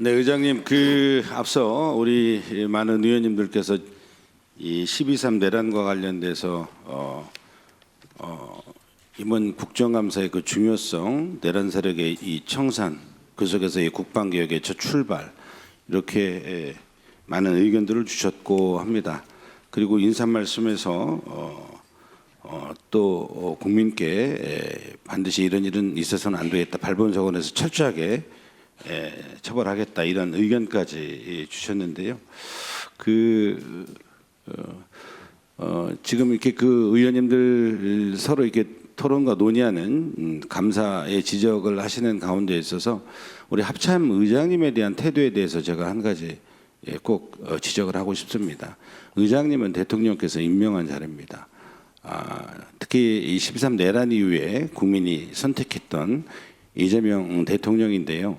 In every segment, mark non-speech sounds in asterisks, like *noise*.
네, 의장님 그 앞서 우리 많은 의원님들께서 이 12.3 내란과 관련돼서 어, 어, 이번 국정감사의 그 중요성, 내란 세력의 이 청산, 그 속에서 이 국방개혁의 첫 출발 이렇게 에, 많은 의견들을 주셨고 합니다. 그리고 인사 말씀에서 어, 어, 또 어, 국민께 에, 반드시 이런 일은 있어서는 안 되겠다. 발본석원에서 철저하게 에, 처벌하겠다 이런 의견까지 예, 주셨는데요. 그 어, 어, 지금 이렇게 그 의원님들 서로 이렇게 토론과 논의하는 음, 감사의 지적을 하시는 가운데 있어서 우리 합참 의장님에 대한 태도에 대해서 제가 한 가지 예, 꼭 어, 지적을 하고 싶습니다. 의장님은 대통령께서 임명한 자리입니다. 아, 특히 이 13 내란 이후에 국민이 선택했던 이재명 대통령인데요.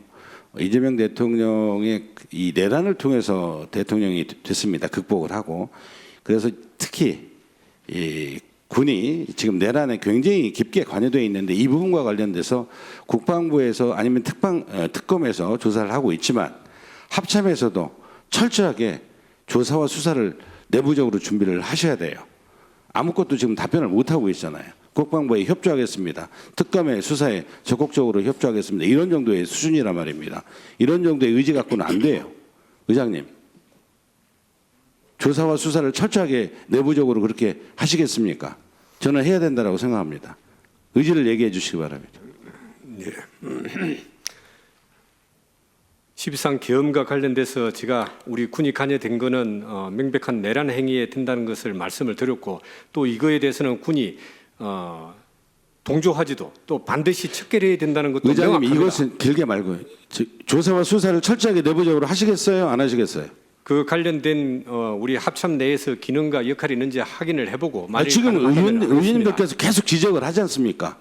이재명 대통령의 이 내란을 통해서 대통령이 됐습니다. 극복을 하고 그래서 특히 이 군이 지금 내란에 굉장히 깊게 관여되어 있는데 이 부분과 관련돼서 국방부에서 아니면 특방 어, 특검에서 조사를 하고 있지만 합참에서도 철저하게 조사와 수사를 내부적으로 준비를 하셔야 돼요. 아무것도 지금 답변을 못 하고 있잖아요. 국방부에 협조하겠습니다. 특검의 수사에 적극적으로 협조하겠습니다. 이런 정도의 수준이란 말입니다. 이런 정도의 의지 갖고는 안 돼요. 의장님. 조사와 수사를 철저하게 내부적으로 그렇게 하시겠습니까? 저는 해야 된다고 생각합니다. 의지를 얘기해 주시기 바랍니다. *clears throat* 12상 계엄과 관련돼서 제가 우리 군이 관여된 거는 어, 명백한 내란 행위에 된다는 것을 말씀을 드렸고 또 이거에 대해서는 군이 어, 동조하지도 또 반드시 척결해야 된다는 것도 의장님 명확합니다. 이것은 길게 말고 저- 조사와 수사를 철저하게 내부적으로 하시겠어요? 안 하시겠어요? 그 관련된 어, 우리 합참 내에서 기능과 역할이 있는지 확인을 해보고 아, 만약에 지금 의원. 의원님들께서 계속 지적을 하지 않습니까?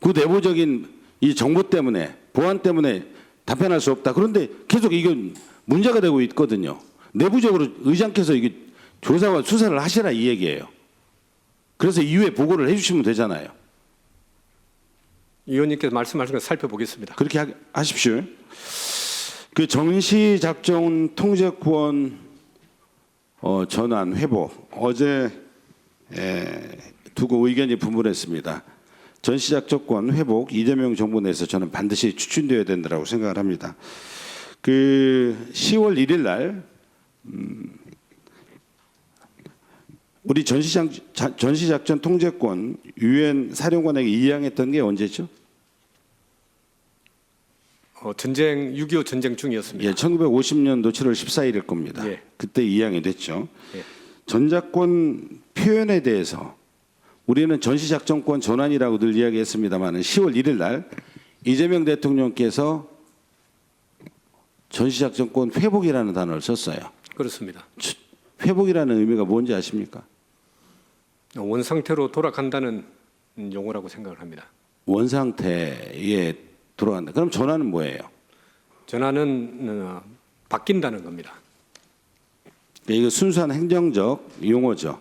그 내부적인 이 정보 때문에 보안 때문에 답변할 수 없다. 그런데 계속 이건 문제가 되고 있거든요. 내부적으로 의장께서 이게 조사와 수사를 하시라 이 얘기예요. 그래서 이후에 보고를 해주시면 되잖아요. 의원님께서 말씀하신 거 살펴보겠습니다. 그렇게 하, 하십시오. 그 정시 작전 통제권 어, 전환 회복 어제 에, 두고 의견이 분분했습니다. 전시 작전권 회복 이재명 정부 내에서 저는 반드시 추진되어야 된다고 생각을 합니다. 그 10월 1일 날 음, 우리 전시작 전시작전 통제권 유엔 사령관에게 이양했던 게 언제죠? 어, 전쟁 6.25 전쟁 중이었습니다. 예, 1950년도 7월 14일일 겁니다. 예. 그때 이양이 됐죠. 예. 전작권 표현에 대해서 우리는 전시작전권 전환이라고 늘 이야기했습니다만 10월 1일 날 이재명 대통령께서 전시작전권 회복이라는 단어를 썼어요. 그렇습니다. 회복이라는 의미가 뭔지 아십니까? 원 상태로 돌아간다는 용어라고 생각을 합니다. 원상태에 돌아간다. 그럼 전환은 뭐예요? 전환은 어, 바뀐다는 겁니다. 이거 순수한 행정적 용어죠.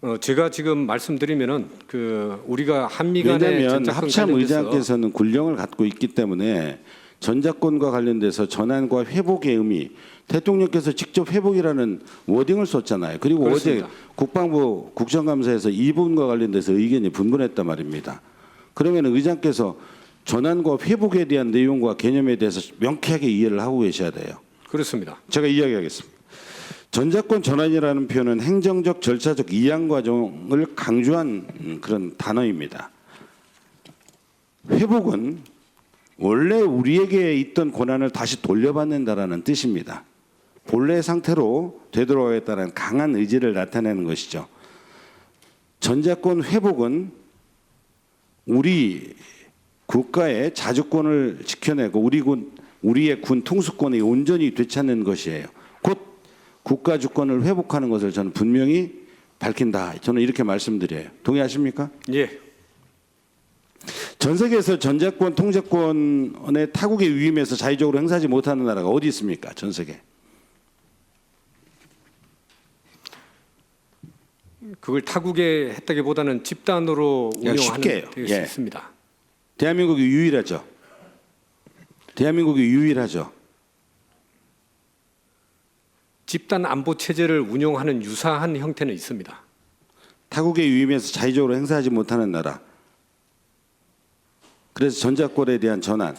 어, 제가 지금 말씀드리면은 그 우리가 한미 간의 왜냐하면 합참 의장께서는 군령을 갖고 있기 때문에 전작권과 관련돼서 전환과 회복의 의미 대통령께서 직접 회복이라는 워딩을 썼잖아요. 그리고 그렇습니다. 어제 국방부 국정감사에서 이 부분과 관련돼서 의견이 분분했단 말입니다. 그러면 의장께서 전환과 회복에 대한 내용과 개념에 대해서 명쾌하게 이해를 하고 계셔야 돼요. 그렇습니다. 제가 이야기하겠습니다. 전작권 전환이라는 표현은 행정적 절차적 이양 과정을 강조한 음, 그런 단어입니다. 회복은 원래 우리에게 있던 권한을 다시 돌려받는다라는 뜻입니다. 본래 상태로 되돌아가겠다는 강한 의지를 나타내는 것이죠. 전작권 회복은 우리 국가의 자주권을 지켜내고 우리 군 우리의 군 통수권이 온전히 되찾는 것이에요. 곧 국가 주권을 회복하는 것을 저는 분명히 밝힌다. 저는 이렇게 말씀드려요. 동의하십니까? 예, 전 세계에서 전자권 통제권의 타국의 위임에서 자유적으로 행사하지 못하는 나라가 어디 있습니까? 전 세계. 그걸 타국에 했다기보다는 집단으로 운영하는. 될수 예. 있습니다. 대한민국이 유일하죠. 대한민국이 유일하죠. 집단 안보 체제를 운용하는 유사한 형태는 있습니다. 타국에 유임해서 자의적으로 행사하지 못하는 나라. 그래서 전자권에 대한 전환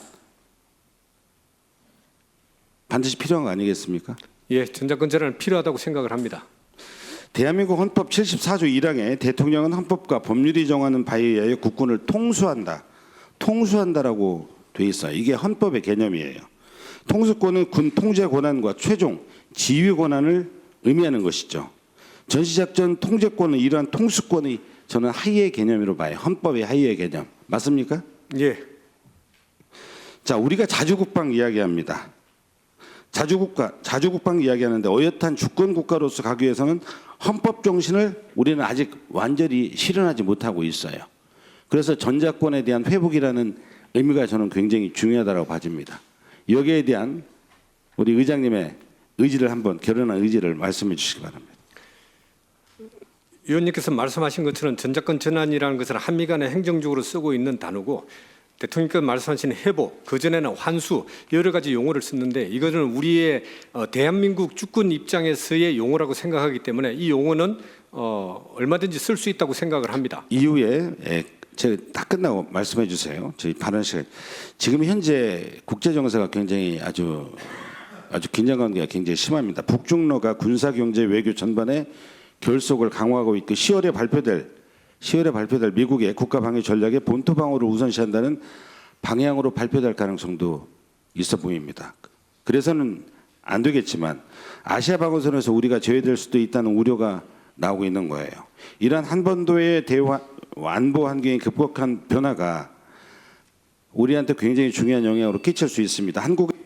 반드시 필요한 거 아니겠습니까? 예, 전자권 전환은 필요하다고 생각을 합니다. 대한민국 헌법 74조 1항에 대통령은 헌법과 법률이 정하는 바에 의하여 국군을 통수한다. 통수한다라고 돼 있어요. 이게 헌법의 개념이에요. 통수권은 군 통제 권한과 최종 지휘 권한을 의미하는 것이죠. 전시작전 통제권은 이러한 통수권의 저는 하위의 개념으로 봐요. 헌법의 하위의 개념. 맞습니까? 예, 자, 우리가 자주국방 이야기합니다. 자주국가, 자주국방 이야기하는데 어엿한 주권 국가로서 가기 위해서는 헌법 정신을 우리는 아직 완전히 실현하지 못하고 있어요. 그래서 전자권에 대한 회복이라는 의미가 저는 굉장히 중요하다고 봐집니다. 여기에 대한 우리 의장님의 의지를 한번 결연한 의지를 말씀해 주시기 바랍니다. 위원님께서 말씀하신 것처럼 전자권 전환이라는 것은 한미 간에 행정적으로 쓰고 있는 단어고 대통령께서 말씀하신 회복, 그전에는 환수 여러 가지 용어를 썼는데 이거는 우리의 어, 대한민국 주권 입장에서의 용어라고 생각하기 때문에 이 용어는 어, 얼마든지 쓸 수 있다고 생각을 합니다. 이후에 예, 제가 다 끝나고 말씀해 주세요. 저희 발언 시간. 지금 현재 국제 정세가 굉장히 아주 아주 긴장 관계가 굉장히 심합니다. 북중러가 군사 경제 외교 전반에 결속을 강화하고 있고 10월에 발표될 10월에 발표될 미국의 국가 방위 전략의 본토 방어를 우선시한다는 방향으로 발표될 가능성도 있어 보입니다. 그래서는 안 되겠지만 아시아 방어선에서 우리가 제외될 수도 있다는 우려가 나오고 있는 거예요. 이러한 한반도의 대화 안보 환경의 급격한 변화가 우리한테 굉장히 중요한 영향으로 끼칠 수 있습니다. 한국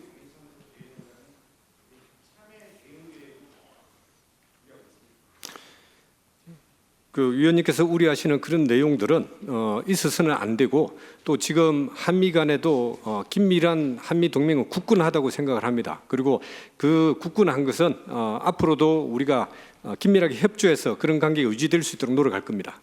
그 위원님께서 우려하시는 그런 내용들은 어, 있어서는 안 되고 또 지금 한미 간에도 어, 긴밀한 한미 동맹은 굳건하다고 생각을 합니다. 그리고 그 굳건한 것은 어, 앞으로도 우리가 어, 긴밀하게 협조해서 그런 관계가 유지될 수 있도록 노력할 겁니다.